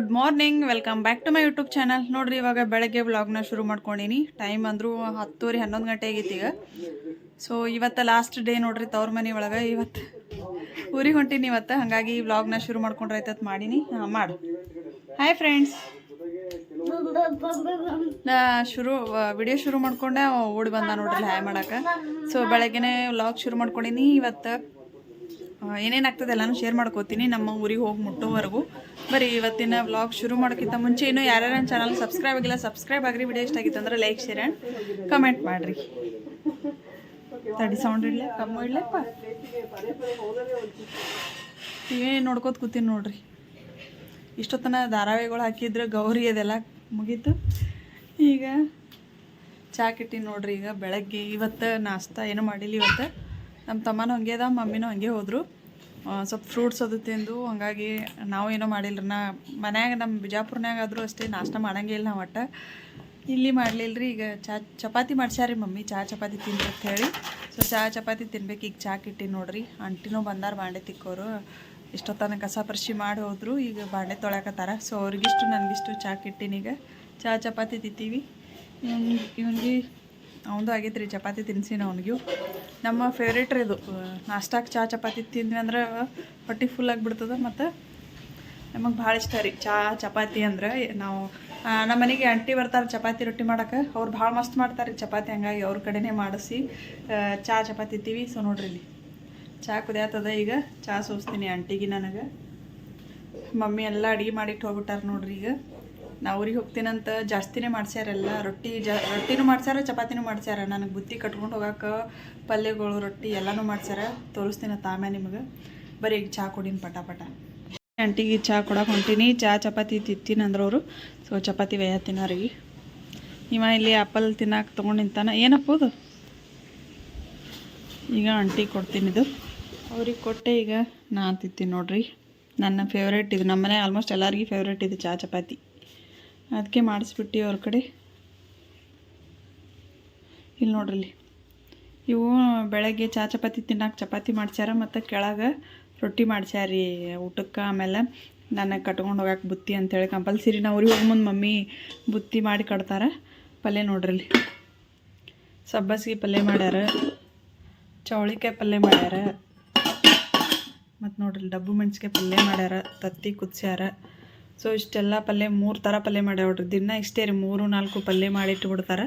Good morning welcome back to my YouTube channel ನೋಡ್ರಿ, ಇವಾಗ ಬೆಳಗ್ಗೆ ವ್ಲಾಗ್ನ ಶುರು ಮಾಡ್ಕೊಂಡೀನಿ. ಟೈಮ್ ಅಂದರೂ ಹತ್ತುವರೆ ಹನ್ನೊಂದು ಗಂಟೆ ಈಗ. ಸೊ ಇವತ್ತು ಲಾಸ್ಟ್ ಡೇ ನೋಡ್ರಿ, ತವ್ರ ಮನೆ ಒಳಗೆ ಇವತ್ತು. ಊರಿಗೆ ಹೊಂಟೀನಿ ಇವತ್ತು, ಹಾಗಾಗಿ ವ್ಲಾಗ್ನ ಶುರು ಮಾಡ್ಕೊಂಡ್ರೆ ಆಯ್ತತ್ ಮಾಡೀನಿ. ಹಾಂ, ಮಾಡು. ಹಾಯ್ ಫ್ರೆಂಡ್ಸ್ ನಾ ಶುರು ವಿಡಿಯೋ ಶುರು ಮಾಡ್ಕೊಂಡೆ, ಓಡಿ ಬಂದ ನೋಡ್ರಿ, ಹಾಯ್ ಮಾಡಕ್ಕೆ ಸೊ ಬೆಳಗ್ಗೆನೆ ವ್ಲಾಗ್ ಶುರು ಮಾಡ್ಕೊಂಡಿನಿ. ಇವತ್ತು ಏನೇನು ಆಗ್ತದೆ ಎಲ್ಲಾನು ಶೇರ್ ಮಾಡ್ಕೋತೀನಿ. ನಮ್ಮ ಊರಿಗೆ ಹೋಗಿ ಮುಟ್ಟೋವರೆಗೂ ಬರೀ ಇವತ್ತಿನ ವ್ಲಾಗ್ ಶುರು ಮಾಡೋಕ್ಕಿಂತ ಮುಂಚೆ ಇನ್ನೂ ಯಾರ್ಯಾರ ನನ್ನ ಚಾನಲ್ ಸಬ್ಸ್ಕ್ರೈಬ್ ಆಗಿಲ್ಲ ಸಬ್ಸ್ಕ್ರೈಬ್ ಆಗ್ರಿ. ವಿಡಿಯೋ ಇಷ್ಟ ಆಗಿತ್ತು ಅಂದ್ರೆ ಲೈಕ್ ಶೇರ್ ಆ್ಯಂಡ್ ಕಮೆಂಟ್ ಮಾಡಿರಿ. ತಡಿ ಸೌಂಡ್ ಇಡ್ಲೆ, ಕಮ್ಮಿ ಇಡ್ಲಪ್ಪ. ಟಿವಿ ನೋಡ್ಕೋತ ಕೂತೀನಿ ನೋಡ್ರಿ. ಇಷ್ಟೊತ್ತನ ಧಾರಾವಾಹಿಗಳು ಹಾಕಿದ್ರೆ ಗೌರಿ ಅದೆಲ್ಲ ಮುಗೀತು. ಈಗ ಚಾ ಕಿಟ್ಟಿ ನೋಡ್ರಿ, ಈಗ ಬೆಳಗ್ಗೆ ಇವತ್ತು ನಾಷ್ಟ ಏನು ಮಾಡಿಲ್ಲ ಇವತ್ತು. ನಮ್ಮ ತಮ್ಮನೂ ಹಂಗೆ ಅದ, ಮಮ್ಮಿನೂ ಹಂಗೆ ಹೋದರು. ಸ್ವಲ್ಪ ಫ್ರೂಟ್ಸ್ ಅದು ತಿಂದು, ಹಂಗಾಗಿ ನಾವು ಏನೋ ಮಾಡಿಲ್ಲ ನಾ ಮನ್ಯಾಗ ನಮ್ಮ ಬಿಜಾಪುರ್ನಾಗ ಆದರೂ ಅಷ್ಟೇ ನಾಷ್ಟ ಮಾಡಂಗಿಲ್ಲ ನಾವು ಒಟ್ಟು ಇಲ್ಲಿ ಮಾಡಲಿಲ್ಲ ರೀ ಈಗ ಚಾ, ಚಪಾತಿ ಮಾಡ್ಸ್ಯಾರಿ ಮಮ್ಮಿ, ಚಾ ಚಪಾತಿ ತಿನ್ಬೇಕು ಅಂತ ಹೇಳಿ ಸೊ ಚಾ ಚಪಾತಿ ತಿನ್ಬೇಕು, ಈಗ ಚಾಕ್ ಕಿಟ್ಟಿ ನೋಡ್ರಿ. ಆಂಟಿನೂ ಬಂದಾರ ಬಾಂಡೆ ತಿಕ್ಕೋರು. ಇಷ್ಟೊತ್ತನ ಕಸ ಪರಿಶಿ ಮಾಡಿ ಹೋದ್ರು, ಈಗ ಬಾಂಡೆ ತೊಳ್ಯಾಕತ್ತಾರ. ಸೊ ಅವ್ರಿಗಿಷ್ಟು, ನನಗಿಷ್ಟು ಚಾ ಈಗ. ಚಾ ಚಪಾತಿ ತಿಂತೀವಿ. ಇವನಿಗೆ ಅವನದು ಆಗೈತೆ ರೀ ಚಪಾತಿ ತಿನ್ಸಿನ ಅವನಿಗೂ. ನಮ್ಮ ಫೇವ್ರೇಟ್ ರೀ ಇದು. ನಾಷ್ಟಾಕ್ಕೆ ಚಾ ಚಪಾತಿ ತಿಂದ್ವಿ ಅಂದ್ರೆ ಹೊಟ್ಟೆ ಫುಲ್ ಆಗಿಬಿಡ್ತದೆ ಮತ್ತು ನಮಗೆ ಭಾಳ ಇಷ್ಟ ರೀ ಚಾ ಚಪಾತಿ ಅಂದ್ರೆ ನಾವು ನಮ್ಮ ಮನೆಗೆ ಆಂಟಿ ಬರ್ತಾರೆ ಚಪಾತಿ ರೊಟ್ಟಿ ಮಾಡೋಕೆ ಅವ್ರು ಭಾಳ ಮಸ್ತ್ ಮಾಡ್ತಾರೆ ಚಪಾತಿ, ಹಂಗಾಗಿ ಅವ್ರ ಕಡೆನೇ ಮಾಡಿಸಿ ಚಹಾ ಚಪಾತಿ ತಿವಿ ಸೊ ನೋಡ್ರಿ ಇಲ್ಲಿ ಚಾ ಕುದಿಯತ್ತದ ಈಗ. ಚಾ ಸೋಸ್ತೀನಿ ಆಂಟಿಗೆ ನನಗೆ. ಮಮ್ಮಿ ಎಲ್ಲ ಅಡುಗೆ ಮಾಡಿಟ್ಟು ಹೋಗ್ಬಿಟ್ಟಾರೆ ನೋಡ್ರಿ ಈಗ. ನಾ ಊರಿಗೆ ಹೋಗ್ತೀನಂತ ಜಾಸ್ತಿನೇ ಮಾಡ್ಸ್ಯಾರಲ್ಲ, ರೊಟ್ಟಿ ಜಾ, ರೊಟ್ಟಿನೂ ಮಾಡ್ಸ್ಯಾರ, ಚಪಾತಿನೂ ಮಾಡ್ಸ್ಯಾರ. ನನಗೆ ಬುತ್ತಿ ಕಟ್ಕೊಂಡು ಹೋಗಕ್ಕೆ ಪಲ್ಯಗಳು, ರೊಟ್ಟಿ ಎಲ್ಲನೂ ಮಾಡ್ಸ್ಯಾರ. ತೋರಿಸ್ತೀನಿ ತಾಮ್ಯ ನಿಮಗೆ. ಬರೀ ಈಗ ಚಹಾ ಕೊಡೀನಿ ಪಟ ಪಟ ಆಂಟಿಗೆ ಚಹಾ ಕೊಡಕ್ಕೆ ಹೊಂಟೀನಿ. ಚಾ, ಚಪಾತಿ ತಿತ್ತೀನಿ ಅಂದ್ರೆ ಅವರು. ಸೊ, ಚಪಾತಿ ವ್ಯಯ ಅವ್ರಿಗೆ ಇವ ಇಲ್ಲಿ ಆ್ಯಪಲ್ ತಿನ್ನಕ್ಕೆ ತೊಗೊಂಡು ನಿಂತಾನ. ಏನಪ್ಪದು ಈಗ ಆಂಟಿ ಕೊಡ್ತೀನಿ ಇದು. ಅವ್ರಿಗೆ ಕೊಟ್ಟೆ ಈಗ ನಾನು ತಿಂತೀನಿ ನೋಡ್ರಿ. ನನ್ನ ಫೇವ್ರೇಟ್ ಇದು. ನಮ್ಮನೆ ಆಲ್ಮೋಸ್ಟ್ ಎಲ್ಲರಿಗೂ ಫೇವ್ರೇಟ್ ಇದು ಚಾ, ಚಪಾತಿ. ಅದಕ್ಕೆ ಮಾಡಿಸ್ಬಿಟ್ಟು ಅವ್ರ ಕಡೆ. ಇಲ್ಲಿ ನೋಡ್ರಿ ಇಲ್ಲಿ ಇವು ಬೆಳಗ್ಗೆ ಚಾ ಚಪಾತಿ ತಿನ್ನಕ್ಕೆ ಚಪಾತಿ ಮಾಡ್ಸ್ಯಾರ ಮತ್ತು ಕೆಳಗೆ ರೊಟ್ಟಿ ಮಾಡ್ಸ್ಯಾರೀ ಊಟಕ್ಕೆ ಆಮೇಲೆ ನನಗೆ ಕಟ್ಕೊಂಡು ಹೋಗಕ್ಕೆ ಬುತ್ತಿ ಅಂತೇಳಿ ಕಂಪಲ್ಸರಿ ನಾವು ಅವ್ರಿಗೆ ಹೋಗಿ ಮುಂದೆ ಮಮ್ಮಿ ಬುತ್ತಿ ಮಾಡಿ ಕಟ್ತಾರೆ. ಪಲ್ಯ ನೋಡ್ರಿ ಇಲ್ಲಿ ಸಬ್ಬಸ್ಗೆ ಪಲ್ಯ ಮಾಡ್ಯಾರ. ಚೌಳಿಕಾಯಿ ಪಲ್ಯ ಮಾಡ್ಯಾರ. ಮತ್ತು ನೋಡ್ರಿ ಡಬ್ಬು ಮೆಣ್ಸಿಕಾಯಿ ಪಲ್ಯ ಮಾಡ್ಯಾರ. ತತ್ತಿ ಕುದಿಸ್ಯಾರ. ಸೊ ಇಷ್ಟೆಲ್ಲ ಪಲ್ಯ, ಮೂರು ಥರ ಪಲ್ಯ ಮಾಡ್ಯಾವ್ರಿ ದಿನ ಇಷ್ಟೇ ರೀ, ಮೂರು, ನಾಲ್ಕು ಪಲ್ಯ ಮಾಡಿಟ್ಬಿಡ್ತಾರೆ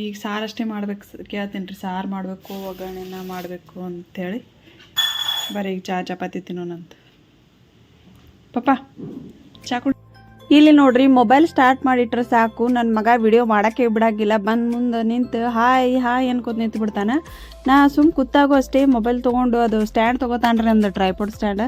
ಈಗ ಸಾರು ಅಷ್ಟೇ ಮಾಡ್ಬೇಕು ಕೇಳ್ತೀನಿ ರೀ, ಸಾರು ಮಾಡಬೇಕು, ಒಗ್ಗರಣೆನ ಮಾಡಬೇಕು ಅಂಥೇಳಿ ಬರೀ ಈಗ ಚಾ, ಚಪಾತಿ ತಿನ್ನೋಣಂತ ಪಪ್ಪ, ಚಾ ಕುಡ್ ಇಲ್ಲಿ ನೋಡ್ರಿ ಮೊಬೈಲ್ ಸ್ಟಾರ್ಟ್ ಮಾಡಿಟ್ರೆ ಸಾಕು. ನನ್ನ ಮಗ ವಿಡಿಯೋ ಮಾಡೋಕ್ಕೆ ಬಿಡಾಗಿಲ್ಲ. ಬಂದು ಮುಂದೆ ನಿಂತು, ಹಾಯ್ ಹಾಯ್ ಅನ್ಕೋತ ನಿಂತು ಬಿಡ್ತಾನೆ. ನಾ ಸುಮ್ ಕೂತಾಗೂ ಅಷ್ಟೇ ಮೊಬೈಲ್ ತೊಗೊಂಡು, ಅದು ಸ್ಟ್ಯಾಂಡ್ ತೊಗೋತಾನ್ರಿ ಅಂದ್ರೆ ಟ್ರೈಪೋಡ್ ಸ್ಟ್ಯಾಂಡ್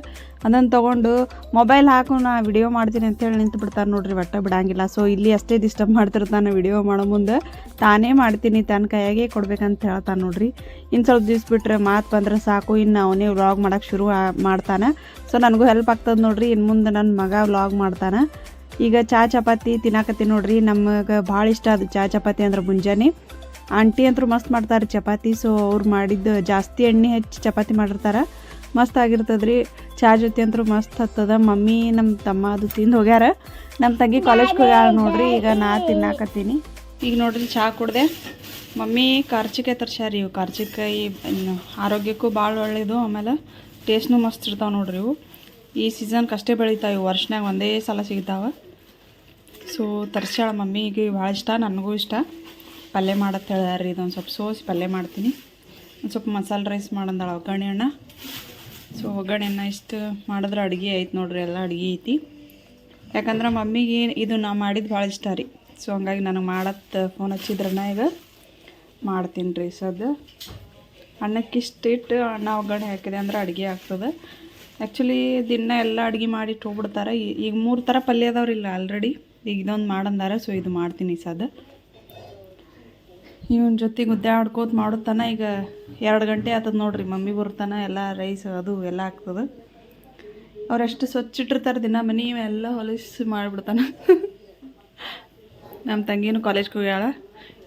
ಅದನ್ನು ತೊಗೊಂಡು ಮೊಬೈಲ್ ಹಾಕು, ನಾ ವಿಡಿಯೋ ಮಾಡ್ತೀನಿ ಅಂತೇಳಿ ನಿಂತು ಬಿಡ್ತಾನೆ ನೋಡ್ರಿ, ಒಟ್ಟ ಬಿಡಂಗಿಲ್ಲ. ಸೊ ಇಲ್ಲಿ ಅಷ್ಟೇ ಡಿಸ್ಟರ್ಬ್ ಮಾಡ್ತಿರ್ತಾನೆ ವಿಡಿಯೋ ಮಾಡೋ ಮುಂದೆ. ತಾನೇ ಮಾಡ್ತೀನಿ ತನ್ನ ಕೈಯಾಗೆ ಕೊಡ್ಬೇಕಂತ ಹೇಳ್ತಾನೆ ನೋಡ್ರಿ. ಇನ್ನು ಸ್ವಲ್ಪ ದಿವ್ಸ ಬಿಟ್ರೆ ಮಾತು ಬಂದ್ರೆ ಸಾಕು. ಇನ್ನು ಅವನೇ ವ್ಲಾಗ್ ಮಾಡೋಕೆ ಶುರು ಮಾಡ್ತಾನೆ. ಸೊ ನನಗೂ ಹೆಲ್ಪ್ ಆಗ್ತದೆ ನೋಡ್ರಿ. ಇನ್ನು ಮುಂದೆ ನನ್ನ ಮಗ ವ್ಲಾಗ್ ಮಾಡ್ತಾನೆ. ಈಗ ಚಾ ಚಪಾತಿ ತಿನ್ನಾಕತ್ತೀನಿ ನೋಡ್ರಿ. ನಮಗೆ ಭಾಳ ಇಷ್ಟ ಅದು ಚಾ ಚಪಾತಿ ಅಂದ್ರೆ ಮುಂಜಾನೆ. ಆಂಟಿ ಅಂತೂ ಮಸ್ತ್ ಮಾಡ್ತಾರೆ ಚಪಾತಿ ಸೊ ಅವ್ರು ಮಾಡಿದ್ದು ಜಾಸ್ತಿ ಎಣ್ಣೆ ಹೆಚ್ಚು ಚಪಾತಿ ಮಾಡಿರ್ತಾರೆ. ಮಸ್ತ್ ಆಗಿರ್ತದ್ರಿ. ಚಾ ಜೊತೆ ಅಂತೂ ಮಸ್ತ್ ಹತ್ತದ. ಮಮ್ಮಿ ನಮ್ಮ ತಮ್ಮ ಅದು ತಿಂದು ಹೋಗ್ಯಾರ. ನಮ್ಮ ತಂಗಿ ಕಾಲೇಜ್ಗೆ ಹೋಗ್ಯಾರ ನೋಡ್ರಿ. ಈಗ ನಾ ತಿನ್ನಾಕತ್ತೀನಿ. ಈಗ ನೋಡ್ರಿ ಚಾ ಕುಡ್ದೆ. ಮಮ್ಮಿ ಕಾರ್ಚಿಕಾಯಿ ತರ್ಸ್ಯಾರಿ ಇವು. ಕಾರ್ಚಿಕಾಯಿ ಆರೋಗ್ಯಕ್ಕೂ ಭಾಳ ಒಳ್ಳೇದು. ಆಮೇಲೆ ಟೇಸ್ಟ್ನು ಮಸ್ತ್ ಇರ್ತಾವೆ ನೋಡ್ರಿ ಇವು. ಈ ಸೀಸನ್ಗೆ ಅಷ್ಟೇ ಬೆಳಿತಾವೆ ಇವು. ವರ್ಷನಾಗ ಒಂದೇ ಸಲ ಸಿಗ್ತಾವೆ. ಸೊ ತರ್ಸ್ಯಾಳ ಮಮ್ಮಿಗೆ ಭಾಳ ಇಷ್ಟ, ನನಗೂ ಇಷ್ಟ. ಪಲ್ಯ ಮಾಡತ್ತೆ ಹೇಳ್ಯಾರ ಇದೊಂದು ಸ್ವಲ್ಪ ಸೋಸಿ ಪಲ್ಯ ಮಾಡ್ತೀನಿ. ಒಂದು ಸ್ವಲ್ಪ ಮಸಾಲೆ ರೈಸ್ ಮಾಡಂದಾಳ ಒಗ್ಗರಣೆ ಅಣ್ಣ. ಸೊ ಒಗ್ಗರಣೆ ಅಣ್ಣ ಇಷ್ಟು ಮಾಡಿದ್ರೆ ಅಡುಗೆ ಐತೆ ನೋಡ್ರಿ, ಎಲ್ಲ ಅಡುಗೆ ಐತಿ. ಯಾಕಂದ್ರೆ ಮಮ್ಮಿಗೆ ಇದು ನಾ ಮಾಡಿದ್ದು ಭಾಳ ಇಷ್ಟ ರೀ. ಸೊ ಹಂಗಾಗಿ ನನಗೆ ಮಾಡತ್ತೆ ಫೋನ್ ಹಚ್ಚಿದ್ರನ್ನ ಈಗ. ಮಾಡ್ತೀನಿ ರೀ ಅಣ್ಣಕ್ಕೆ ಇಷ್ಟು ಇಟ್ಟು ಅನ್ನ ಒಗ್ಗರಣೆ ಹಾಕಿದೆ ಅಂದ್ರೆ ಅಡುಗೆ ಆಗ್ತದೆ. ಆ್ಯಕ್ಚುಲಿ ದಿನ ಎಲ್ಲ ಅಡುಗೆ ಮಾಡಿಟ್ಟು ಹೋಗ್ಬಿಡ್ತಾರೆ. ಈಗ ಮೂರು ಥರ ಪಲ್ಯ ಅದಾವ್ರಿಲ್ಲ ಆಲ್ರೆಡಿ ಈಗ ಇದೊಂದು ಮಾಡಂದಾರ ಸೊ ಇದು ಮಾಡ್ತೀನಿ ಸದ. ಇವನ ಜೊತೆ ಗುದ್ದೆ ಆಡ್ಕೋತ ಮಾಡುತ್ತಾನ ಈಗ ಎರಡು ಗಂಟೆ ಆತದ ನೋಡ್ರಿ, ಮಮ್ಮಿ ಬರ್ತಾನ ಎಲ್ಲ ರೈಸ್ ಅದು ಎಲ್ಲ ಆಗ್ತದೆ. ಅವರೆಷ್ಟು ಸ್ವಚ್ಛ ಇಟ್ಟಿರ್ತಾರೆ ದಿನ ಮನೆ ಎಲ್ಲ ಹೊಲಿಸಿ ಮಾಡಿಬಿಡ್ತಾನ. ನಮ್ಮ ತಂಗಿನೂ ಕಾಲೇಜ್ಗೆ ಹೋಗ್ಯಾಳ,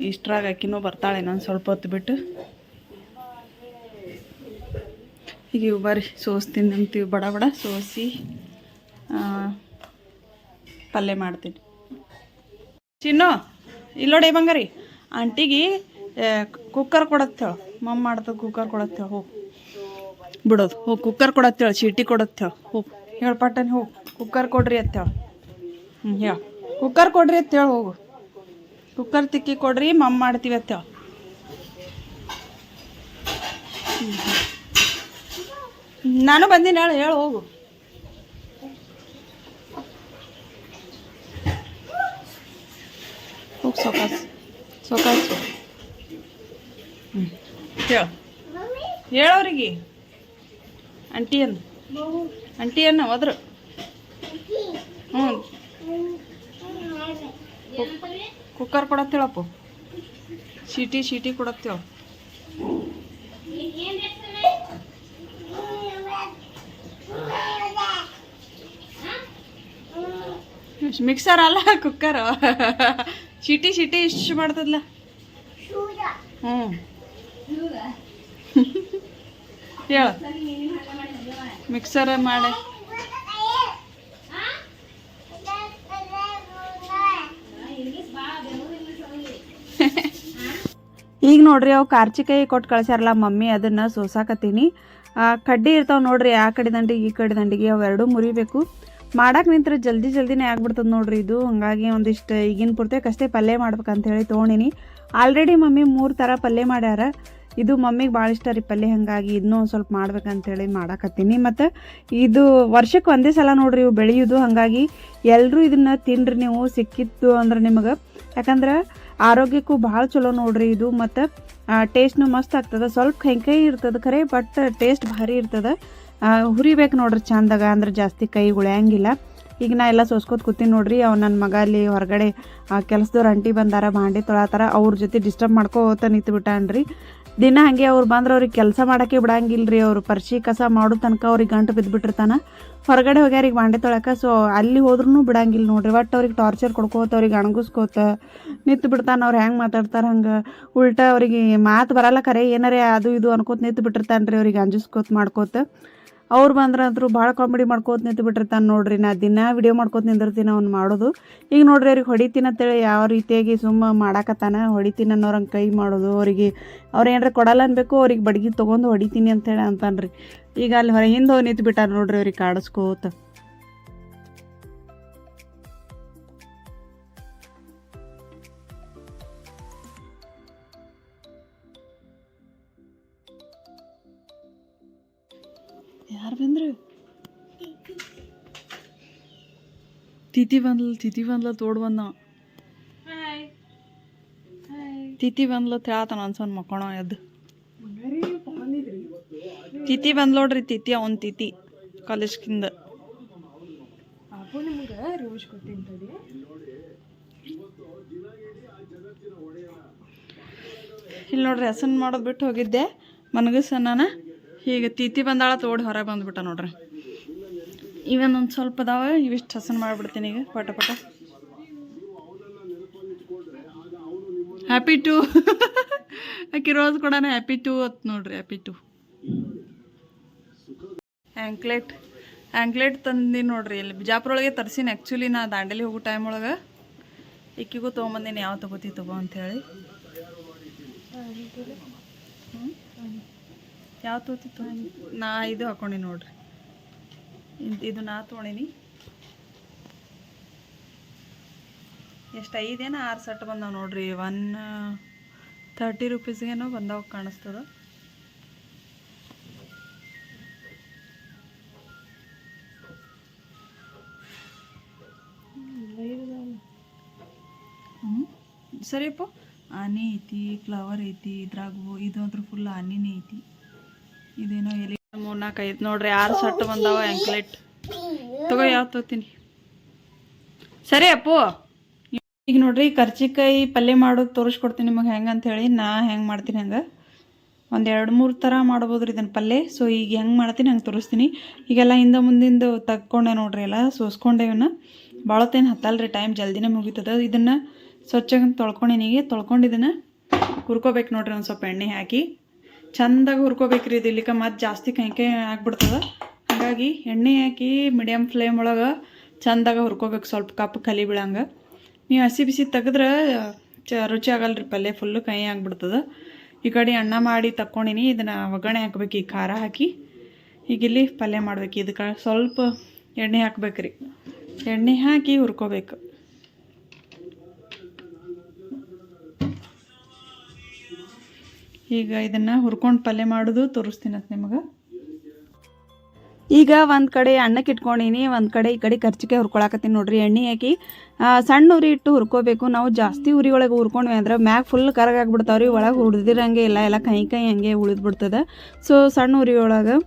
ಇಷ್ಟ್ರಾಗ ಅಕ್ಕಿನೂ ಬರ್ತಾಳೆ ನಾನು ಸ್ವಲ್ಪ ಹೊತ್ತು ಬಿಟ್ಟು. ಈಗ ಇವು ಬರ್ರಿ, ಸೋಸ್ತೀನಿ ಅಂತೀವಿ, ಬಡ ಬಡ ಸೋಸಿ ಪಲ್ಯ ಮಾಡ್ತೀನಿ. ಚಿನ್ನು ಇಲ್ಲೋಡೆ ಬಂಗಾರಿ. ಆಂಟಿಗೆ ಕುಕ್ಕರ್ ಕೊಡತ್ತೇಳು ಮಮ್ಮ ಮಾಡ್ತದ ಕುಕ್ಕರ್ ಕೊಡತ್ತೇಳು ಹೋಗಿ ಬಿಡೋದು ಹೋಗಿ ಕುಕ್ಕರ್ ಕೊಡತ್ತೇಳು ಚೀಟಿ ಕೊಡತ್ತೇಳು ಹೋಗಿ ಹೇಳು ಪಟ್ಟನೆ ಹೋಗಿ ಕುಕ್ಕರ್ ಕೊಡ್ರಿ ಅತ್ತೇಳು ಹ್ಞೂ ಹೇಳ. ಕುಕ್ಕರ್ ಕೊಡ್ರಿ ಅತ್ತೇಳು ಹೋಗು. ಕುಕ್ಕರ್ ತಿಕ್ಕಿ ಕೊಡ್ರಿ, ಮಮ್ಮ ಮಾಡ್ತೀವಿ ಅತ್ತೇಳು ನಾನು ಬಂದೀನಿ, ಹೇಳು ಹೇಳು, ಹೋಗು. ಹೋಗಿ ಸೊಕಾಸ್ ಸೊಕಾಸ್. ಹ್ಞೂ ಹೇಳು. ಹೇಳವ್ರಿಗೆ ಅಂಟಿ ಅನ್ನ. ಹೋದ್ರು. ಹ್ಞೂ ಕುಕ್ಕರ್ ಕೊಡತ್ತೇಳಪ್ಪ. ಸೀಟಿ ಸೀಟಿ ಕೊಡತ್ತೇಳು. ಮಿಕ್ಸರ್ ಅಲ್ಲ, ಕುಕ್ಕರ್. ಸಿಟಿ ಶಿಟಿ ಇಷ್ಟು ಮಾಡ್ತದಲ್ಲ ಹ್ಞೂ ಹೇಳ. ಮಿಕ್ಸರ್ ಮಾಡಿ. ಈಗ ನೋಡ್ರಿ ಅವು ಕಾರ್ಚಿಕಾಯಿ ಕೊಟ್ಟು ಕಳ್ಸ್ಯಾರಲ್ಲ ಮಮ್ಮಿ ಅದನ್ನು ಸೋಸಾಕತ್ತೀನಿ. ಆ, ಕಡ್ಡಿ ಇರ್ತಾವೆ ನೋಡ್ರಿ ಆ ಕಡೆ ದಂಡಿಗೆ ಈ ಕಡೆ ದಂಡಿಗೆ ಅವೆರಡು ಮುರಿಬೇಕು. ಮಾಡಕ್ಕೆ ನಿಂತ್ರೆ ಜಲ್ದಿ ಜಲ್ದಿನೇ ಆಗ್ಬಿಡ್ತದೆ ನೋಡ್ರಿ ಇದು. ಹಂಗಾಗಿ ಒಂದಿಷ್ಟು ಈಗಿನ ಪೂರ್ತಿಯಕ್ಕಷ್ಟೇ ಪಲ್ಯ ಮಾಡ್ಬೇಕಂತ ಹೇಳಿ ತೊಗೊಂಡಿನಿ. ಆಲ್ರೆಡಿ ಮಮ್ಮಿ ಮೂರು ಥರ ಪಲ್ಯ ಮಾಡ್ಯಾರ. ಇದು ಮಮ್ಮಿಗೆ ಭಾಳ ಇಷ್ಟ ರೀ ಪಲ್ಯ, ಹಾಗಾಗಿ ಇದನ್ನೂ ಒಂದು ಸ್ವಲ್ಪ ಮಾಡ್ಬೇಕಂತೇಳಿ ಮಾಡಾಕತ್ತೀನಿ. ಮತ್ತು ಇದು ವರ್ಷಕ್ಕೆ ಒಂದೇ ಸಲ ನೋಡ್ರಿ ಇವು ಬೆಳೆಯೋದು. ಹಾಗಾಗಿ ಎಲ್ಲರೂ ಇದನ್ನು ತಿನ್ರಿ ನೀವು. ಸಿಕ್ಕಿತ್ತು ಅಂದ್ರೆ ನಿಮಗೆ. ಯಾಕಂದ್ರೆ ಆರೋಗ್ಯಕ್ಕೂ ಭಾಳ ಚಲೋ ನೋಡ್ರಿ ಇದು. ಮತ್ತು ಟೇಸ್ಟ್ನು ಮಸ್ತ್ ಆಗ್ತದೆ. ಸ್ವಲ್ಪ ಕೈ ಇರ್ತದೆ ಖರೆ ಬಟ್ ಟೇಸ್ಟ್ ಭಾರಿ ಇರ್ತದೆ. ಹುರಿಬೇಕು ನೋಡ್ರಿ ಚಂದಾಗ, ಅಂದ್ರೆ ಜಾಸ್ತಿ ಕೈ ಉಳಿಯಂಗಿಲ್ಲ ಈಗ ನಾ ಎಲ್ಲ ಸೋಸ್ಕೋತ ಕೂತೀನಿ ನೋಡ್ರಿ, ಅವ್ ನನ್ನ ಮಗ ಅಲ್ಲಿ ಹೊರಗಡೆ ಕೆಲಸದವ್ರು ಅಂಟಿ ಬಂದಾರ ಬಾಂಡಿ ತೊಳತಾರ, ಅವ್ರ ಜೊತೆ ಡಿಸ್ಟರ್ಬ್ ಮಾಡ್ಕೋತ ನಿಂತು ಬಿಟ್ಟಾನ್ರಿ. ದಿನ ಹಂಗೆ ಅವ್ರು ಬಂದ್ರೆ ಅವ್ರಿಗೆ ಕೆಲಸ ಮಾಡೋಕ್ಕೆ ಬಿಡಂಗಿಲ್ರಿ ಅವ್ರು ಪರ್ಶಿ ಕಸ ಮಾಡೋ ತನಕ ಅವ್ರಿಗೆ ಗಂಟು ಬಿದ್ದುಬಿಟ್ಟಿರ್ತಾನ ಹೊರಗಡೆ ಹೋಗ್ಯಾರ ಈಗ ಬಾಂಡೆ ತೊಳಕ, ಸೊ ಅಲ್ಲಿ ಹೋದ್ರೂ ಬಿಡಂಗಿಲ್ಲ ನೋಡ್ರಿ ಒಟ್ಟು ಅವ್ರಿಗೆ ಟಾರ್ಚರ್ ಕೊಡ್ಕೋತ, ಅವ್ರಿಗೆ ಅಣಗಿಸ್ಕೋತ ನಿಂತು ಬಿಡ್ತಾನೆ, ಅವ್ರು ಹೆಂಗೆ ಮಾತಾಡ್ತಾರೆ ಹಂಗೆ. ಉಲ್ಟಾ ಅವ್ರಿಗೆ ಮಾತು ಬರಲ್ಲ ಕರೆ, ಏನಾರೇ ಅದು ಇದು ಅನ್ಕೋತ ನಿಂತು ಬಿಟ್ಟಿರ್ತಾನೆ ರೀ ಅವ್ರಿಗೆ ಅಂಜಿಸ್ಕೋತ ಮಾಡ್ಕೋತ. ಅವ್ರು ಬಂದ್ರೆ ಅಂತೂ ಭಾಳ ಕಾಮಿಡಿ ಮಾಡ್ಕೋತ ನಿಂತು ಬಿಟ್ಟಿರ್ತಾನೆ ನೋಡ್ರಿ. ನಾ ದಿನ ವಿಡಿಯೋ ಮಾಡ್ಕೋತ ನಿಂದಿರ್ತೀನಿ ಅವ್ನು ಮಾಡೋದು. ಈಗ ನೋಡ್ರಿ ಅವ್ರಿಗೆ ಹೊಡಿತೀನಿ ಅಂತೇಳಿ ಯಾವ ರೀತಿಯಾಗಿ ಸುಮ್ಮ ಮಾಡಾಕತ್ತಾನ. ಹೊಡಿತೀನಿ ಅನ್ನೋರಂಗೆ ಕೈ ಮಾಡೋದು. ಅವರಿಗೆ ಅವ್ರು ಏನಾರ ಕೊಡಲ್ಲ ಅನ್ಬೇಕು, ಅವ್ರಿಗೆ ಬಡ್ಗಿ ತೊಗೊಂಡು ಹೊಡಿತೀನಿ ಅಂತೇಳಿ ಅಂತಾನ್ರಿ. ಈಗ ಅಲ್ಲಿ ಹೊರ ಹಿಂದೆ ಹೋಗಿ ನಿಂತು ಬಿಟ್ಟಾರ ನೋಡ್ರಿ ಅವ್ರಿಗೆ ಕಾಡಿಸ್ಕೋತ. ಯಾರು ಬಂದ್ರು? ತಿಥಿ ಬಂದ್ಲ ತಿಥಿ ಬಂದ್ಲ ತೋಡ್ ಬಂದ ತಿಥಿ ಬಂದ್ಲ ಹೇಳ್ತಾನ ಅನ್ಸನ್ ಮಕ್ಕೋಣ ಎದ್ದು. ತಿಥಿ ಬಂದ್ ನೋಡ್ರಿ ತಿಥಿ ಅವನ್ ತಿಥಿ ಕಾಲೇಜ್ಕಿಂದ. ಇಲ್ಲಿ ನೋಡ್ರಿ ಹಸನ್ ಮಾಡೋದು ಬಿಟ್ಟು ಹೋಗಿದ್ದೆ. ಮನಗಸ ನಾನು ಹೀಗೆ ತೀತಿ ಬಂದಾಳ ತೋಡಿ ಹೊರಗೆ ಬಂದ್ಬಿಟ್ಟ ನೋಡ್ರಿ. ಇವನ್ ಒಂದು ಸ್ವಲ್ಪ ಅದಾವ, ಇವಿಷ್ಟು ಹಸನ್ ಮಾಡಿಬಿಡ್ತೀನಿ ಈಗ, ಪಟ ಪಟ. ಹ್ಯಾಪಿ ಟು ಆಕಿ ರೋಸ್ ಕೂಡ ಹ್ಯಾಪಿ ಟು ಅತ್ ನೋಡ್ರಿ ಹ್ಯಾಪಿ ಟು ಆ್ಯಂಕ್ಲೆಟ್ ಆ್ಯಂಕ್ಲೆಟ್ ತಂದಿ ನೋಡ್ರಿ, ಇಲ್ಲಿ ಬಿಜಾಪುರ ಒಳಗೆ ತರ್ಸೀನಿ ಆ್ಯಕ್ಚುಲಿ ನಾ ದಾಂಡೇಲಿ ಹೋಗೋ ಟೈಮ್ ಒಳಗೆ. ಇಕ್ಕಿಗೂ ತೊಗೊಂಬಂದಿನಿ, ಯಾವ ತಗೋತಿ ತಗೋ ಅಂಥೇಳಿ ಯಾವ ತೋತಿತ್ತು ನಾ ಇದು ಹಾಕೊಂಡಿ ನೋಡ್ರಿ. ಇದ್- ನಾ ತೊಗೊಂಡಿನಿ ಎಷ್ಟು ಐದೇನೋ ಆರು ಸೆಟ್ ಬಂದಾವೆ ನೋಡ್ರಿ. ಒನ್ ತರ್ಟಿ ರುಪೀಸ್ಗೇನೋ ಬಂದಾವ ಕಾಣಿಸ್ತದ. ಸರಿಯಪ್ಪ ಆನೆ ಐತಿ, ಫ್ಲವರ್ ಐತಿ, ಇದ್ರಾಗು ಇದು ಅಂತ್ರ ಫುಲ್ ಆನಿನೇ ಐತಿ. ಇದೇನೋ ಎಲೆ ಮೂರ್ನಾಲ್ಕು ಐದು ನೋಡ್ರಿ ಆರು ಸಟ್ಟು ಬಂದಾವ ಎಂಕ್ಲೆಟ್ ತಗೋ ಯಾವ ತಗೋತೀನಿ? ಸರಿ ಅಪ್ಪು. ಈಗ ನೋಡ್ರಿ ಕರ್ಚಿಕಾಯಿ ಪಲ್ಯ ಮಾಡೋದು ತೋರಿಸ್ಕೊಡ್ತೀನಿ ನಿಮಗೆ ಹೆಂಗೆ ಅಂತೇಳಿ ನಾ ಹೆಂಗೆ ಮಾಡ್ತೀನಿ ಹಂಗೆ? ಒಂದು ಎರಡು ಮೂರು ಥರ ಮಾಡ್ಬೋದ್ರಿ ಇದನ್ನ ಪಲ್ಯ. ಸೊ ಈಗ ಹೆಂಗೆ ಮಾಡ್ತೀನಿ ಹಂಗೆ ತೋರಿಸ್ತೀನಿ. ಈಗೆಲ್ಲ ಹಿಂದೆ ಮುಂದಿಂದು ತಕ್ಕೊಂಡೆ ನೋಡ್ರಿ ಎಲ್ಲ ಸೋಸ್ಕೊಂಡೆ ಇವನ್ನ ಭಾಳ ಹೊತ್ತೇನು ಹತ್ತಲ್ರಿ ಟೈಮ್ ಜಲ್ದಿನೇ ಮುಗೀತದ. ಇದನ್ನು ಸ್ವಚ್ಛಗೆ ತೊಳ್ಕೊಂಡಿನಿಗೆ ತೊಳ್ಕೊಂಡು ಇದನ್ನು ಹುರ್ಕೋಬೇಕು ನೋಡ್ರಿ ಒಂದು ಸ್ವಲ್ಪ ಎಣ್ಣೆ ಹಾಕಿ. ಚಂದಾಗಿ ಹುರ್ಕೋಬೇಕ್ರಿ ಇದು ಇಲ್ಲಿಕ, ಮತ್ತು ಜಾಸ್ತಿ ಕೈಕೆ ಆಗ್ಬಿಡ್ತದ. ಹಾಗಾಗಿ ಎಣ್ಣೆ ಹಾಕಿ ಮೀಡಿಯಮ್ ಫ್ಲೇಮ್ ಒಳಗೆ ಚಂದಾಗ ಹುರ್ಕೋಬೇಕು ಸ್ವಲ್ಪ ಕಪ್ ಕಲಿ ಬೀಳಂಗೆ. ನೀವು ಹಸಿ ಬಿಸಿ ತೆಗೆದ್ರೆ, ಚ ರುಚಿ ಆಗಲ್ರಿ ಪಲ್ಯ ಫುಲ್ಲು ಕೈ ಆಗಿಬಿಡ್ತದೆ. ಈ ಕಡೆ ಅನ್ನ ಮಾಡಿ ತಕ್ಕೊಂಡಿನಿ, ಇದನ್ನು ಒಗ್ಗರಣೆ ಹಾಕ್ಬೇಕು, ಈ ಖಾರ ಹಾಕಿ. ಈಗ ಇಲ್ಲಿ ಪಲ್ಯ ಮಾಡ್ಬೇಕು, ಇದಕ್ಕೆ ಸ್ವಲ್ಪ ಎಣ್ಣೆ ಹಾಕ್ಬೇಕ್ರಿ. ಎಣ್ಣೆ ಹಾಕಿ ಹುರ್ಕೋಬೇಕು. ಈಗ ಇದನ್ನು ಹುರ್ಕೊಂಡು ಪಲ್ಯ ಮಾಡೋದು ತೋರಿಸ್ತೀನಂತ ನಿಮಗೆ. ಈಗ ಒಂದು ಕಡೆ ಅನ್ನಕ್ಕೆ ಇಟ್ಕೊಂಡಿನಿ, ಒಂದು ಕಡೆ ಈ ಕಡೆ ಖರ್ಚಿಗೆ ಹುರ್ಕೊಳಕತ್ತೀನಿ ನೋಡ್ರಿ. ಎಣ್ಣೆ ಹಾಕಿ ಸಣ್ಣ ಉರಿ ಇಟ್ಟು ಹುರ್ಕೋಬೇಕು. ನಾವು ಜಾಸ್ತಿ ಉರಿ ಒಳಗೆ ಹುರ್ಕೊಂಡ್ವಿ ಅಂದ್ರೆ ಮ್ಯಾಗ ಫುಲ್ ಕರಗಾಗ್ಬಿಡ್ತಾವೆ ರೀ ಒಳಗೆ ಹುಡ್ದಿರಂಗೆ ಇಲ್ಲ, ಎಲ್ಲ ಕೈ ಕೈ ಹಂಗೆ ಉಳಿದ್ಬಿಡ್ತದೆ. ಸೊ ಸಣ್ಣ ಉರಿ ಒಳಗೆ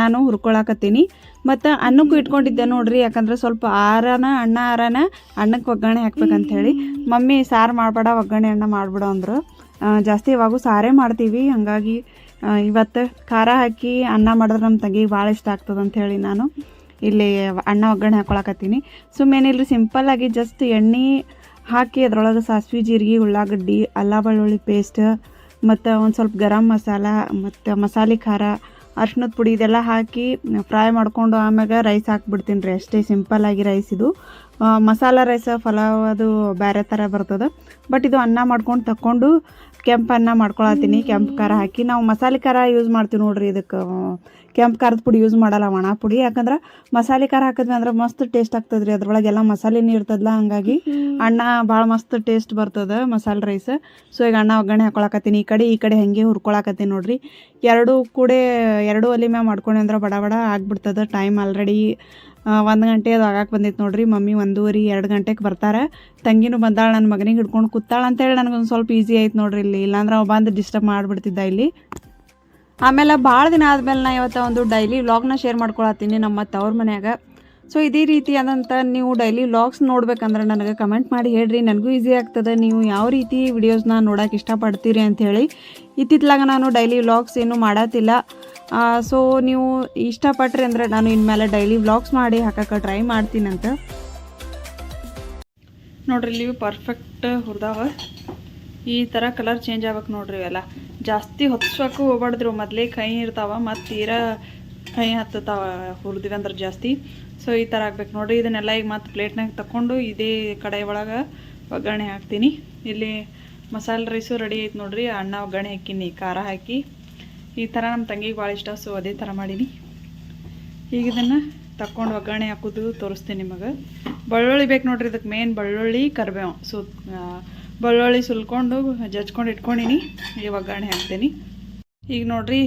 ನಾನು ಹುರ್ಕೊಳಕತ್ತೀನಿ. ಮತ್ತು ಅನ್ನಕ್ಕೂ ಇಟ್ಕೊಂಡಿದ್ದೆ ನೋಡ್ರಿ, ಯಾಕಂದ್ರೆ ಸ್ವಲ್ಪ ಆರನ, ಅಣ್ಣ ಆರನ ಅಣ್ಣಕ್ಕೆ ಒಗ್ಗರಣೆ ಹಾಕ್ಬೇಕಂತ ಹೇಳಿ. ಮಮ್ಮಿ ಸಾರು ಮಾಡಬೇಡ, ಒಗ್ಗರಣೆ ಅಣ್ಣ ಮಾಡಿಬಿಡು ಅಂದರು. ಜಾಸ್ತಿ ಯಾವಾಗೂ ಸಾರೇ ಮಾಡ್ತೀವಿ. ಹಾಗಾಗಿ ಇವತ್ತು ಖಾರ ಹಾಕಿ ಅನ್ನ ಮಾಡಿದ್ರೆ ನಮ್ಮ ತಂಗಿಗೆ ಭಾಳ ಇಷ್ಟ ಆಗ್ತದೆ ಅಂತ ಹೇಳಿ ನಾನು ಇಲ್ಲಿ ಅನ್ನ ಒಗ್ಗರಣೆ ಹಾಕೊಳಕತ್ತೀನಿ. ಸುಮ್ಮನೇನಿಲ್ರಿ ಸಿಂಪಲ್ಲಾಗಿ ಜಸ್ಟ್ ಎಣ್ಣೆ ಹಾಕಿ ಅದರೊಳಗೆ ಸಾಸಿವೆ, ಜೀರಿಗೆ, ಉಳ್ಳಾಗಡ್ಡಿ, ಅಲ್ಲ ಬೆಳ್ಳುಳ್ಳಿ ಪೇಸ್ಟ್ ಮತ್ತು ಒಂದು ಸ್ವಲ್ಪ ಗರಂ ಮಸಾಲ ಮತ್ತು ಮಸಾಲೆ ಖಾರ, ಅರ್ಶಿಣದ ಪುಡಿ ಇದೆಲ್ಲ ಹಾಕಿ ಫ್ರೈ ಮಾಡ್ಕೊಂಡು ಆಮ್ಯಾಗ ರೈಸ್ ಹಾಕ್ಬಿಡ್ತೀನಿ ರೀ. ಅಷ್ಟೇ ಸಿಂಪಲ್ಲಾಗಿ ರೈಸ್ ಇದು. ಮಸಾಲ ರೈಸ್ ಪಲಾವ್ ಅದು ಬೇರೆ ಥರ ಬರ್ತದೆ. ಬಟ್ ಇದು ಅನ್ನ ಮಾಡ್ಕೊಂಡು ತಕ್ಕೊಂಡು ಕೆಂಪು ಅನ್ನ ಮಾಡ್ಕೊಳತ್ತೀನಿ. ಕೆಂಪು ಖಾರ ಹಾಕಿ ನಾವು ಮಸಾಲೆ ಖಾರ ಯೂಸ್ ಮಾಡ್ತೀವಿ ನೋಡ್ರಿ ಇದಕ್ಕೆ. ಕೆಂಪು ಖಾರದ ಪುಡಿ ಯೂಸ್ ಮಾಡಲ್ಲ ಒಣ ಪುಡಿ. ಯಾಕಂದ್ರೆ ಮಸಾಲೆ ಖಾರ ಹಾಕಿದ್ವಿ ಅಂದ್ರೆ ಮಸ್ತ್ ಟೇಸ್ಟ್ ಆಗ್ತದ್ರಿ. ರೀ ಅದ್ರೊಳಗೆಲ್ಲ ಮಸಾಲೆನೇ ಇರ್ತದಲ್ಲ ಹಂಗಾಗಿ ಅಣ್ಣ ಭಾಳ ಮಸ್ತ್ ಟೇಸ್ಟ್ ಬರ್ತದೆ ಮಸಾಲೆ ರೈಸ್ ಸೊ ಈಗ ಅಣ್ಣ ಒಗ್ಗರಣೆ ಹಾಕೊಳಕತ್ತೀನಿ. ಈ ಕಡೆ ಈ ಕಡೆ ಹಾಗೆ ಹುರ್ಕೊಳಕತ್ತೀನಿ ನೋಡ್ರಿ. ಎರಡು ಕೂಡ ಎರಡು ಒಲೆ ಮ್ಯಾಗ ಮಾಡ್ಕೊಂಡೆ ಅಂದ್ರೆ ಬಡ ಬಡ ಆಗ್ಬಿಡ್ತದೆ. ಟೈಮ್ ಆಲ್ರೆಡಿ ಒಂದು ಗಂಟೆ ಅದು ಆಗಾಕೆ ಬಂದಿತ್ತು ನೋಡ್ರಿ. ಮಮ್ಮಿ ಒಂದೂವರೆ, ಎರಡು ಗಂಟೆಗೆ ಬರ್ತಾರೆ. ತಂಗಿನೂ ಬಂದಾಳ ನನ್ನ ಮಗನಿಗೆ ಹಿಡ್ಕೊಂಡು ಕೂತಾಳ ಅಂತೇಳಿ ನನಗೊಂದು ಸ್ವಲ್ಪ ಈಸಿ ಆಯ್ತು ನೋಡ್ರಿ ಇಲ್ಲಿ. ಇಲ್ಲಾಂದ್ರೆ ಅವ ಬಂದು ಡಿಸ್ಟರ್ಬ್ ಮಾಡಿಬಿಡ್ತಿದ್ದ ಇಲ್ಲಿ. ಆಮೇಲೆ ಭಾಳ ದಿನ ಆದಮೇಲೆ ನಾ ಇವತ್ತು ಒಂದು ಡೈಲಿ ವ್ಲಾಗ್ನ ಶೇರ್ ಮಾಡ್ಕೊಳತ್ತೀನಿ ನಮ್ಮ ತವ್ರ ಮನ್ಯಾಗ. ಸೊ ಇದೇ ರೀತಿಯಾದಂಥ ನೀವು ಡೈಲಿ ವ್ಲಾಗ್ಸ್ ನೋಡ್ಬೇಕಂದ್ರೆ ನನಗೆ ಕಮೆಂಟ್ ಮಾಡಿ ಹೇಳ್ರಿ. ನನಗೂ ಈಸಿ ಆಗ್ತದೆ. ನೀವು ಯಾವ ರೀತಿ ವಿಡಿಯೋಸ್ನ ನೋಡೋಕೆ ಇಷ್ಟಪಡ್ತೀರಿ ಅಂಥೇಳಿ ಇತ್ತಿತ್ಲಾಗ ನಾನು ಡೈಲಿ ವ್ಲಾಗ್ಸ್ ಏನು ಮಾಡತ್ತಿಲ್ಲ ಸೊ ನೀವು ಇಷ್ಟಪಟ್ರಿ ಅಂದರೆ ನಾನು ಇನ್ಮೇಲೆ ಡೈಲಿ ವ್ಲಾಗ್ಸ್ ಮಾಡಿ ಹಾಕಕ್ಕೆ ಟ್ರೈ ಮಾಡ್ತೀನಂತ ನೋಡ್ರಿ, ಇಲ್ಲಿ ಪರ್ಫೆಕ್ಟ್ ಹುರಿದಾವ. ಈ ಥರ ಕಲರ್ ಚೇಂಜ್ ಆಗ್ಬೇಕು ನೋಡ್ರಿ ಇವೆಲ್ಲ. ಜಾಸ್ತಿ ಹೊತ್ಸೋಕ್ಕೂ ಹೋಗ್ಬಾರ್ದ್ರು. ಮೊದಲೇ ಕೈ ಇರ್ತಾವ, ಮತ್ತು ತೀರಾ ಕೈ ಹತ್ತತಾವ ಹುರಿದಿವಂದ್ರೆ ಜಾಸ್ತಿ. ಸೊ, ಈ ಥರ ಆಗ್ಬೇಕು. ನೋಡಿರಿ, ಇದನ್ನೆಲ್ಲ ಈಗ ಮತ್ತೆ ಪ್ಲೇಟ್ನಾಗ ತಗೊಂಡು ಇದೇ ಕಡೆ ಒಳಗೆ ಒಗ್ಗರಣೆ ಹಾಕ್ತೀನಿ. ಇಲ್ಲಿ ಮಸಾಲೆ ರೈಸು ರೆಡಿ ಐತೆ ನೋಡಿರಿ. ಅನ್ನ ಒಗ್ಗರಣೆ ಹಾಕಿನಿ ಖಾರ ಹಾಕಿ. ಈ ಥರ ನಮ್ಮ ತಂಗಿಗೆ ಭಾಳ ಇಷ್ಟ, ಸೊ ಅದೇ ಥರ ಮಾಡೀನಿ. ಈಗ ಇದನ್ನು ತಕ್ಕೊಂಡು ಒಗ್ಗರಣೆ ಹಾಕೋದು ತೋರಿಸ್ತೀನಿ ನಿಮಗೆ. ಬೆಳ್ಳುಳ್ಳಿ ಬೇಕು ನೋಡಿರಿ ಇದಕ್ಕೆ ಮೇನ್ ಬೆಳ್ಳುಳ್ಳಿ, ಕರಿಬೇವು. ಸು ಬೆಳ್ಳುಳ್ಳಿ ಸುಲ್ಕೊಂಡು ಜಜ್ಕೊಂಡು ಇಟ್ಕೊಂಡಿನಿ. ಈಗ ಒಗ್ಗರಣೆ ಹಾಕ್ತೀನಿ. ಈಗ ನೋಡ್ರಿ